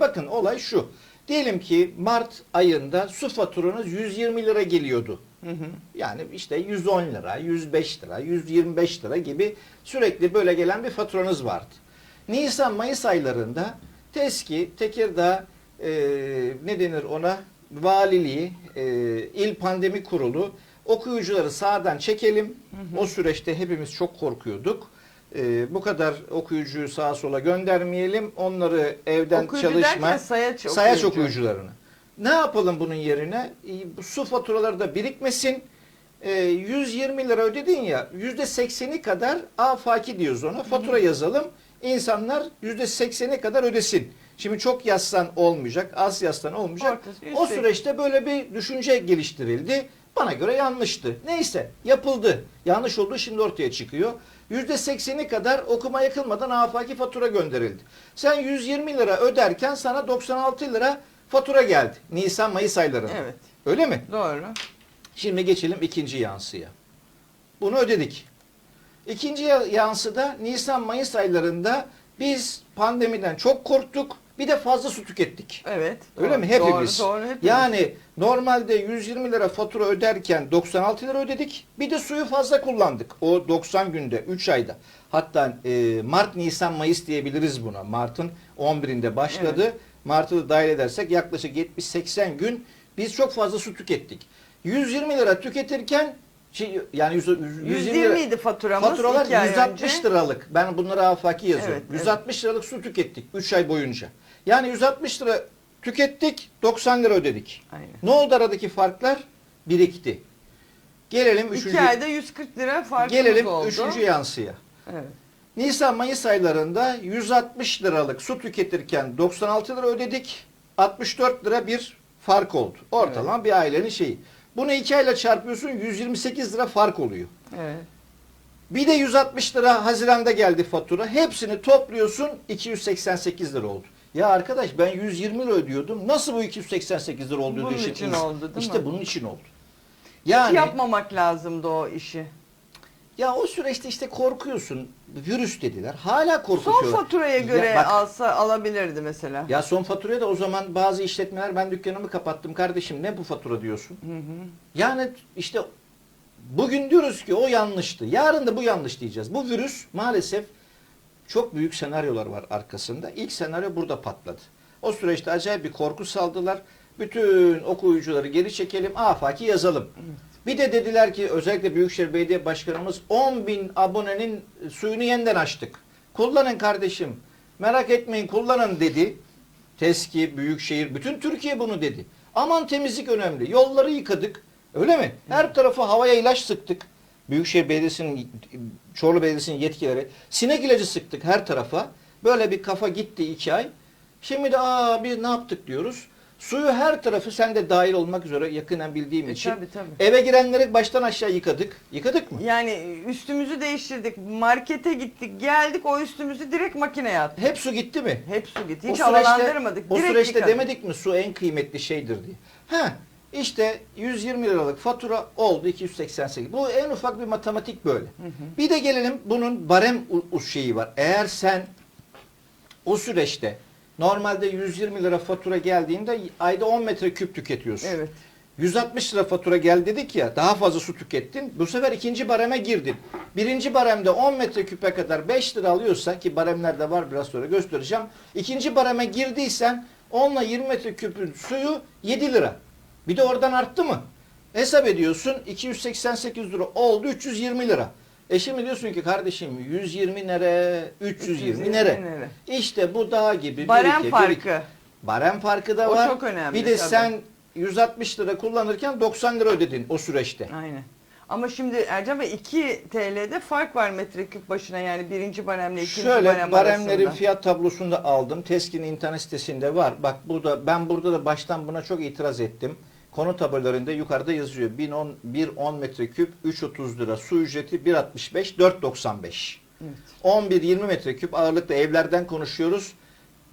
Bakın olay şu. Diyelim ki Mart ayında su faturanız 120 lira geliyordu. Yani işte 110 lira, 105 lira, 125 lira gibi sürekli böyle gelen bir faturanız vardı. Nisan-Mayıs aylarında TESKİ, Tekirdağ e, ne denir ona valiliği, e, il pandemi kurulu okuyucuları sağdan çekelim. O süreçte hepimiz çok korkuyorduk. E, bu kadar okuyucuyu sağa sola göndermeyelim. Onları evden Okuyucu çalışma derken sayaç sayaç okuyucu. okuyucularını. Ne yapalım bunun yerine? E, Bu su faturaları da birikmesin. E, 120 lira ödedin ya %80'i kadar afaki diyoruz ona. Fatura yazalım. İnsanlar %80'i kadar ödesin. Şimdi çok yazsan olmayacak, az yazsan olmayacak. Ortası, o yüksek. süreçte böyle bir düşünce geliştirildi. Bana göre yanlıştı. Neyse yapıldı. Yanlış olduğu şimdi ortaya çıkıyor. %80'i kadar okuma yakılmadan afaki fatura gönderildi. Sen 120 lira öderken sana 96 lira fatura geldi. Nisan-Mayıs aylarında. Evet. Öyle mi? Doğru. Şimdi geçelim ikinci yansıya. Bunu ödedik. İkinci ya- yansıda Nisan-Mayıs aylarında biz pandemiden çok korktuk. Bir de fazla su tükettik. Evet. Öyle doğru, mi? Hepimiz. Doğru, doğru hepimiz. Yani normalde 120 lira fatura öderken 96 lira ödedik. Bir de suyu fazla kullandık. O 90 günde, 3 ayda. Hatta e, Mart, Nisan, Mayıs diyebiliriz buna. Mart'ın 11'inde başladı. Mart'ı da dahil edersek yaklaşık 70-80 gün biz çok fazla su tükettik. 120 lira tüketirken şey, yani 100, 120 120 lira idi faturamız Faturalar iki ay 160 önce. liralık. Ben bunları afaki yazıyorum. Evet, evet. 160 liralık su tükettik 3 ay boyunca. Yani 160 lira tükettik, 90 lira ödedik. Aynen. Ne oldu aradaki farklar? Birikti. Gelelim İki üçüncü, ayda 140 lira farkımız gelelim oldu. üçüncü yansıya. Evet. Nisan-Mayıs aylarında 160 liralık su tüketirken 96 lira ödedik. 64 lira bir fark oldu. Ortalama bir ailenin şeyi. Bunu iki ayla çarpıyorsun 128 lira fark oluyor. Evet. Bir de 160 lira Haziran'da geldi fatura. Hepsini topluyorsun 288 lira oldu. Ya arkadaş ben 120 lira ödüyordum. Nasıl bu 288 lira oldu? Bunun şimdi için oldu, değil İşte mi? bunun için oldu. Hiç Yani yapmamak lazımdı o işi. Ya o süreçte işte korkuyorsun. Virüs dediler. Hala Son korkutuyorlar. faturaya Ya göre bak- alsa alabilirdi mesela. Ya son faturaya da o zaman bazı işletmeler ben dükkanımı kapattım kardeşim ne bu fatura diyorsun. Hı hı. Yani işte bugün diyoruz ki o yanlıştı. Yarın da bu yanlış diyeceğiz. Bu virüs maalesef çok büyük senaryolar var arkasında. İlk senaryo burada patladı. O süreçte acayip bir korku saldılar. Bütün okuyucuları geri çekelim, afaki yazalım. Bir de dediler ki özellikle Büyükşehir Belediye Başkanımız 10 bin abonenin suyunu yeniden açtık. Kullanın kardeşim. Merak etmeyin kullanın dedi. TESKİ, Büyükşehir, bütün Türkiye bunu dedi. Aman temizlik önemli. Yolları yıkadık. Öyle mi? Her tarafa havaya ilaç sıktık. Büyükşehir Belediyesi'nin, Çorlu Belediyesi'nin yetkileri. Sinek ilacı sıktık her tarafa. Böyle bir kafa gitti iki ay. Şimdi de aa biz ne yaptık diyoruz. Suyu her tarafı sen de dahil olmak üzere yakından bildiğim E, için. tabii, tabii. Eve girenleri baştan aşağı yıkadık. Yıkadık mı? Yani üstümüzü değiştirdik. Markete gittik. Geldik o üstümüzü direkt makineye attık. Hep su gitti mi? Hep su gitti. Hiç havalandırmadık. O direkt süreçte yıkadık. demedik mi su en kıymetli şeydir diye. Ha işte 120 liralık fatura oldu 288. Bu en ufak bir matematik böyle. Bir de gelelim bunun barem u- u- şeyi var. Eğer sen o süreçte normalde 120 lira fatura geldiğinde ayda 10 metreküp tüketiyorsun. Evet. 160 lira fatura gel dedik ya daha fazla su tükettin. Bu sefer ikinci bareme girdin. Birinci baremde 10 metreküpe kadar 5 lira alıyorsa ki baremlerde var biraz sonra göstereceğim. İkinci bareme girdiysen 10 ile 20 metreküpün suyu 7 lira. Bir de oradan arttı mı? Hesap ediyorsun 288 lira oldu 320 lira. E şimdi diyorsun ki kardeşim 120 nere 320 320 nere? nere? İşte bu dağ gibi. Barem birike, farkı. birike. Barem farkı da O var. çok önemli Bir de tabii. sen 160 lira kullanırken 90 lira ödedin o süreçte. Aynen. Ama şimdi Ercan Bey 2 TL'de fark var metreküp başına yani birinci baremle ikinci Şöyle barem baremlerin arasında. fiyat tablosunda aldım. Teskin internet sitesinde var. Bak burada ben burada da baştan buna çok itiraz ettim. Konu tabelalarında yukarıda yazıyor. 1010 110 metreküp 3.30 lira. Su ücreti 1.65 4.95. Evet. 11-20 metreküp ağırlıklı evlerden konuşuyoruz.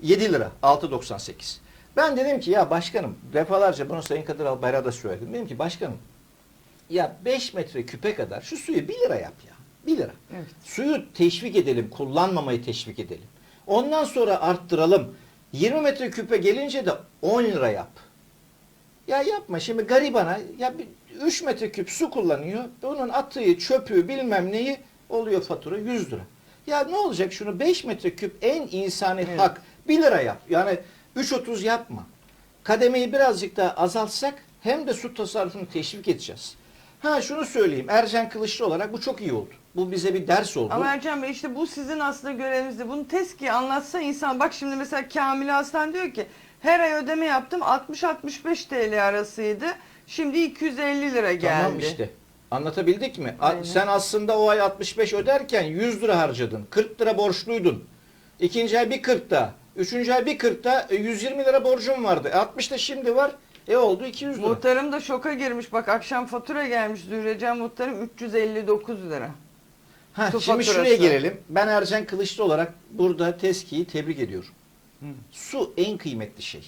7 lira 6.98. Ben dedim ki ya başkanım defalarca bunu Sayın Kadir Albayrak'a da söyledim. Dedim ki başkanım ya 5 metreküpe kadar şu suyu 1 lira yap ya. 1 lira. Evet. Suyu teşvik edelim, kullanmamayı teşvik edelim. Ondan sonra arttıralım. 20 metreküpe gelince de 10 lira yap. Ya yapma şimdi garibana ya bir 3 metreküp su kullanıyor. Onun atığı, çöpü bilmem neyi oluyor fatura 100 lira. Ya ne olacak şunu 5 metreküp en insani Evet. hak 1 lira yap. Yani 3.30 yapma. Kademeyi birazcık daha azaltsak hem de su tasarrufunu teşvik edeceğiz. Ha şunu söyleyeyim. Ercan Kılıçlı olarak bu çok iyi oldu. Bu bize bir ders oldu. Ama Ercan Bey işte bu sizin aslında görevinizdi. Bunu TESKİ anlatsa insan bak şimdi mesela Kamil Aslan diyor ki her ay ödeme yaptım 60-65 TL arasıydı. Şimdi 250 lira geldi. Tamam işte. Anlatabildik mi? A- Aynen. Sen aslında o ay 65 öderken 100 lira harcadın. 40 lira borçluydun. İkinci ay bir 40 daha. Üçüncü ay bir 40 daha. E, 120 lira borcun vardı. E, 60 da şimdi var. E oldu 200 lira. Muhtarım da şoka girmiş. Bak akşam fatura gelmiş Zührecan Muhtarım 359 lira. Ha, su şimdi faturası. şuraya gelelim. Ben Ercan Kılıçlı olarak burada TESKİ'yi tebrik ediyorum. Hı. Su en kıymetli şey.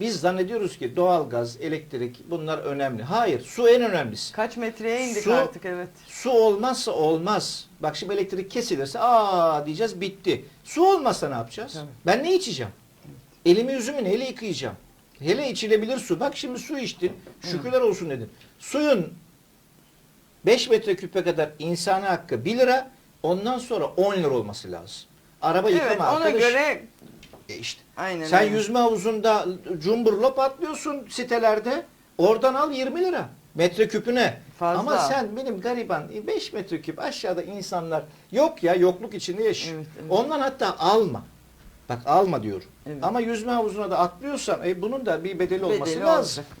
Biz zannediyoruz ki doğalgaz, elektrik bunlar önemli. Hayır, su en önemlisi. Kaç metreye indik Su- artık evet. Su olmazsa olmaz. Bak şimdi elektrik kesilirse aa diyeceğiz bitti. Su olmazsa ne yapacağız? Tabii. Ben ne içeceğim? Elimi yüzümü neyle yıkayacağım? Hele içilebilir su. Bak şimdi su içtin. Şükürler olsun dedin. Suyun 5 metreküpe kadar insani hakkı 1 lira. Ondan sonra 10 lira olması lazım. Araba yıkama Evet ona arkadaş. göre E işte. aynen Sen öyle. yüzme havuzunda cumburlop atlıyorsun sitelerde. Oradan al 20 lira. Metreküpüne. Fazla. Ama sen benim gariban 5 metreküp aşağıda insanlar yok ya yokluk içinde yaşıyor. Evet, evet. Ondan hatta alma. Bak alma diyor. Evet. Ama yüzme havuzuna da atlıyorsan e, bunun da bir bedeli olması bedeli lazım. olacak.